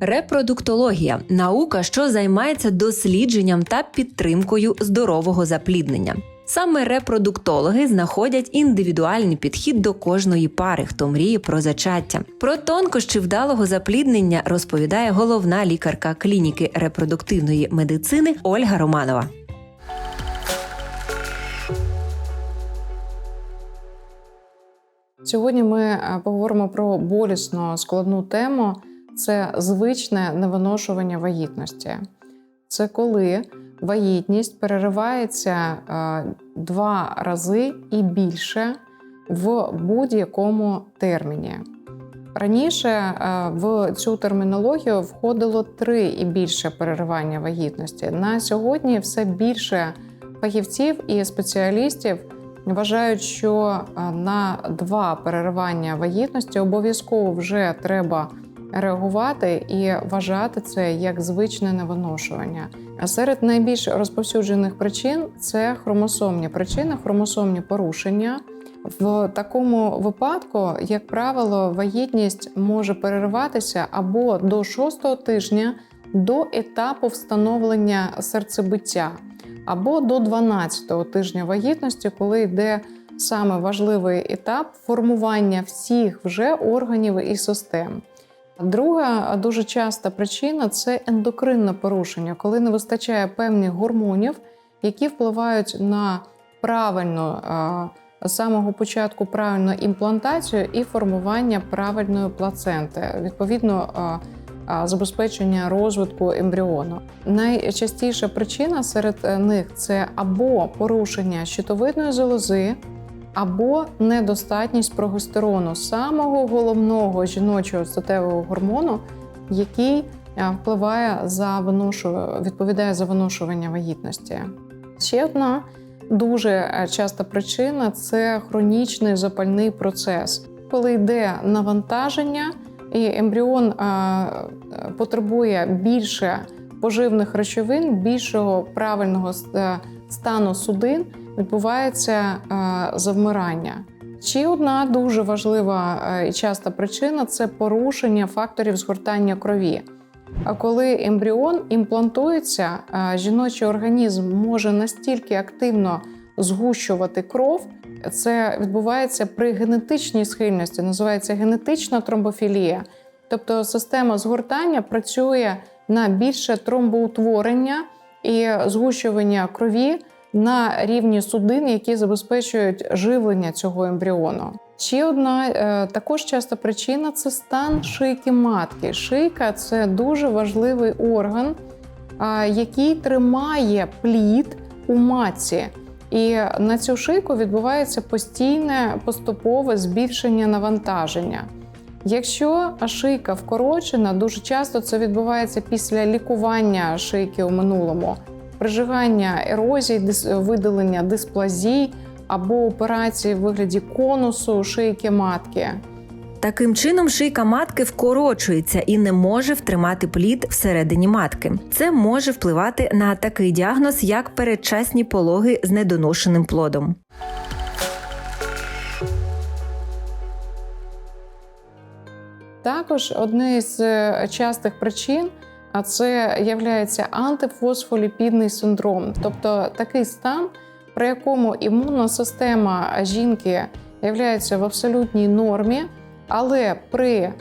Репродуктологія наука, що займається дослідженням та підтримкою здорового запліднення. Саме репродуктологи знаходять індивідуальний підхід до кожної пари, хто мріє про зачаття. Про тонкощі вдалого запліднення розповідає головна лікарка клініки репродуктивної медицини Ольга Романова. Сьогодні ми е, поговоримо про болісно складну тему це звичне невиношування вагітності. Це коли вагітність переривається е, два рази і більше в будь-якому терміні. Раніше е, в цю термінологію входило три і більше переривання вагітності. На сьогодні все більше фахівців і спеціалістів вважають, що е, на два переривання вагітності обов'язково вже треба реагувати і вважати це як звичне невиношування. А серед найбільш розповсюджених причин це хромосомні причини, хромосомні порушення. В такому випадку, як правило, вагітність може перериватися або до шостого тижня до етапу встановлення серцебиття, або до 12-го тижня вагітності, коли йде саме важливий етап формування всіх вже органів і систем. Друга дуже часта причина це ендокринне порушення, коли не вистачає певних гормонів, які впливають на правильну з самого початку правильну імплантацію і формування правильної плаценти, відповідно забезпечення розвитку ембріону. Найчастіша причина серед е, них це або порушення щитовидної залози або недостатність прогестерону, самого головного жіночого статевого гормону, який е, впливає за виношую, відповідає за виношування вагітності. Ще одна дуже е, часта причина це хронічний запальний процес, коли йде навантаження, і ембріон е, потребує більше поживних речовин, більшого правильного стану судин відбувається е, завмирання. Ще одна дуже важлива е, і часта причина це порушення факторів згортання крові. А коли ембріон імплантується, е, жіночий організм може настільки активно згущувати кров, це відбувається при генетичній схильності, називається генетична тромбофілія. Тобто система згортання працює на більше тромбоутворення і згущування крові на рівні судин, які забезпечують живлення цього ембріону. Ще одна е, також часта причина це стан шийки матки. Шийка це дуже важливий орган, який тримає плід у матці. І на цю шийку відбувається постійне поступове збільшення навантаження. Якщо шийка вкорочена, дуже часто це відбувається після лікування шийки у минулому прижигання ерозій, видалення дисплазій або операції в вигляді конусу шийки матки. Таким чином, шийка матки вкорочується і не може втримати плід всередині матки. Це може впливати на такий діагноз, як передчасні пологи з недоношеним плодом. Також одне з е, частих причин а це є антифосфоліпідний синдром, тобто такий стан, при якому імунна система жінки є в абсолютній нормі, але при е,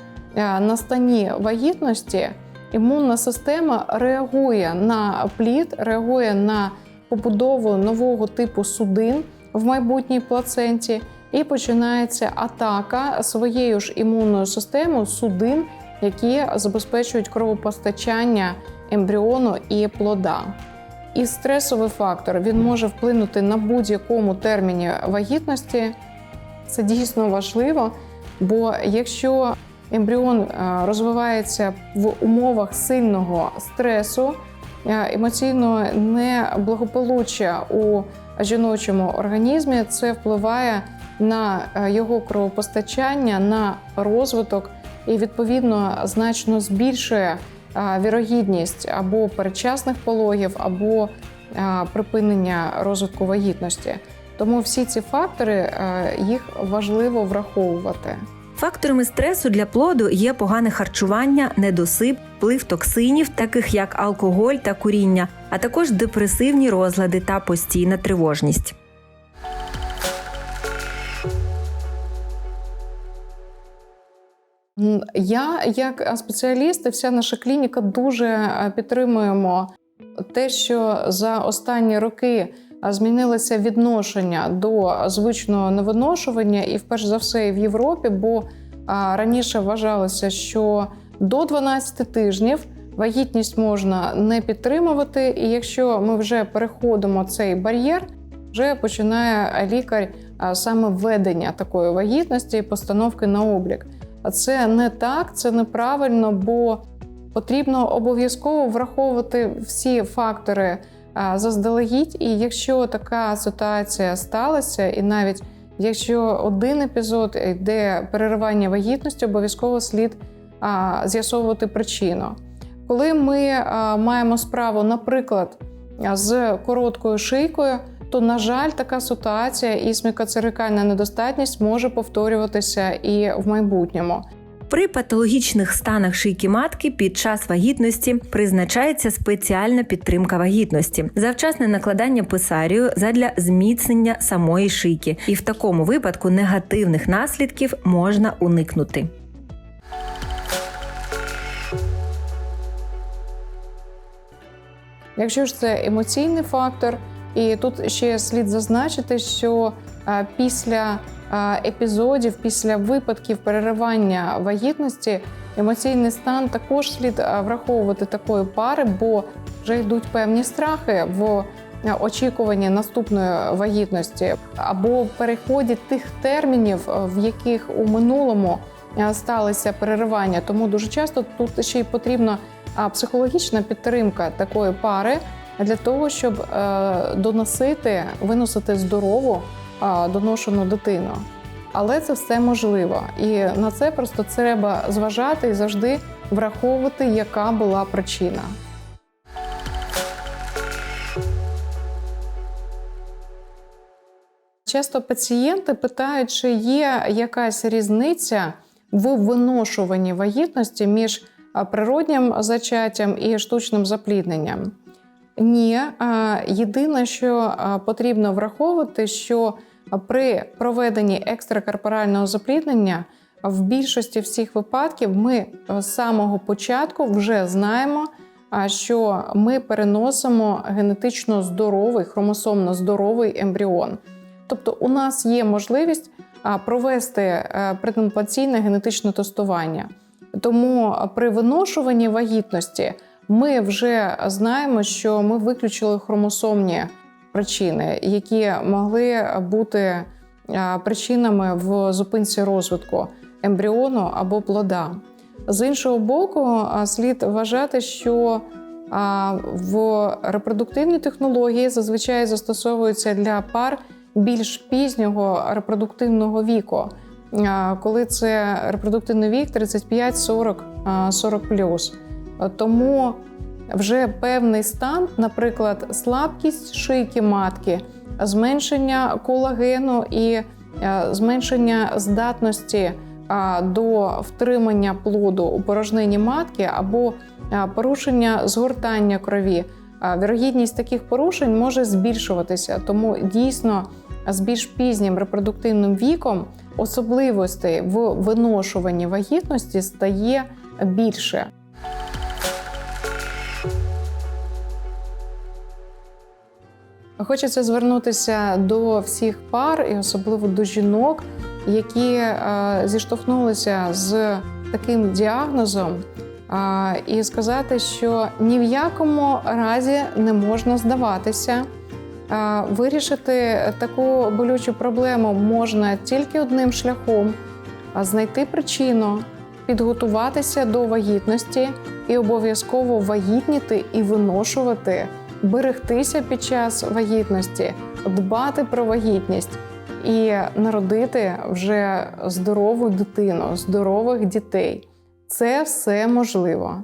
настанні вагітності імунна система реагує на плід, реагує на побудову нового типу судин в майбутній плаценті, і починається атака своєю ж імунною системою судин які забезпечують кровопостачання ембріону і плода. І стресовий фактор він може вплинути на будь-якому терміні вагітності. Це дійсно важливо, бо якщо ембріон е, розвивається в умовах сильного стресу, е, емоційного неблагополуччя у жіночому організмі, це впливає на е, його кровопостачання, на розвиток і відповідно значно збільшує вірогідність або передчасних пологів, або припинення розвитку вагітності. Тому всі ці фактори е, їх важливо враховувати. Факторами стресу для плоду є погане харчування, недосип, вплив токсинів, таких як алкоголь та куріння, а також депресивні розлади та постійна тривожність. Я, як спеціаліст, і вся наша клініка дуже е, підтримуємо те, що за останні роки е, змінилося відношення до звичного невиношування, і вперше за все і в Європі, бо раніше вважалося, що до 12 тижнів вагітність можна не підтримувати, і якщо ми вже переходимо цей бар'єр, вже починає лікар саме введення такої вагітності і постановки на облік. А це не так, це неправильно, бо потрібно обов'язково враховувати всі фактори а, заздалегідь. І якщо така ситуація сталася, і навіть якщо один епізод йде переривання вагітності, обов'язково слід а, з'ясовувати причину. Коли ми а, маємо справу, наприклад, з короткою шийкою, то, на жаль, така ситуація і смікоцерикальна недостатність може повторюватися і в майбутньому. При патологічних станах шийки матки під час вагітності призначається спеціальна підтримка вагітності, завчасне накладання писарію задля зміцнення самої шийки, і в такому випадку негативних наслідків можна уникнути. Якщо ж це емоційний фактор, і тут ще слід зазначити, що е, після е, епізодів, після випадків переривання вагітності, емоційний стан також слід е, враховувати такої пари, бо вже йдуть певні страхи в очікуванні наступної вагітності або в переході тих термінів, в яких у минулому сталися переривання. Тому дуже часто тут ще й потрібно а психологічна підтримка такої пари для того, щоб е, доносити, виносити здорову е, доношену дитину. Але це все можливо, і на це просто треба зважати і завжди враховувати, яка була причина. Часто пацієнти питають, чи є якась різниця в виношуванні вагітності між природнім зачаттям і штучним заплідненням. Ні, єдине, що потрібно враховувати, що при проведенні екстракорпорального запліднення в більшості всіх випадків ми з самого початку вже знаємо, що ми переносимо генетично здоровий, хромосомно здоровий ембріон. Тобто, у нас є можливість провести е, генетичне тестування. Тому при виношуванні вагітності ми вже знаємо, що ми виключили хромосомні причини, які могли бути причинами в зупинці розвитку ембріону або плода. З іншого боку, слід вважати, що в репродуктивні технології зазвичай застосовуються для пар більш пізнього репродуктивного віку, коли це репродуктивний вік 35-40 а, 40+. Тому вже певний стан, наприклад, слабкість шийки матки, зменшення колагену і е, зменшення здатності е, до втримання плоду у порожнині матки або е, порушення згортання крові. Вірогідність таких порушень може збільшуватися, тому дійсно з більш пізнім репродуктивним віком особливостей в виношуванні вагітності стає більше. Хочеться звернутися до всіх пар і особливо до жінок, які е, зіштовхнулися з таким діагнозом, е, і сказати, що ні в якому разі не можна здаватися. Е, Вирішити таку болючу проблему можна тільки одним шляхом знайти причину, підготуватися до вагітності і обов'язково вагітніти і виношувати, берегтися під час вагітності, дбати про вагітність і народити вже здорову дитину, здорових дітей. Це все можливо.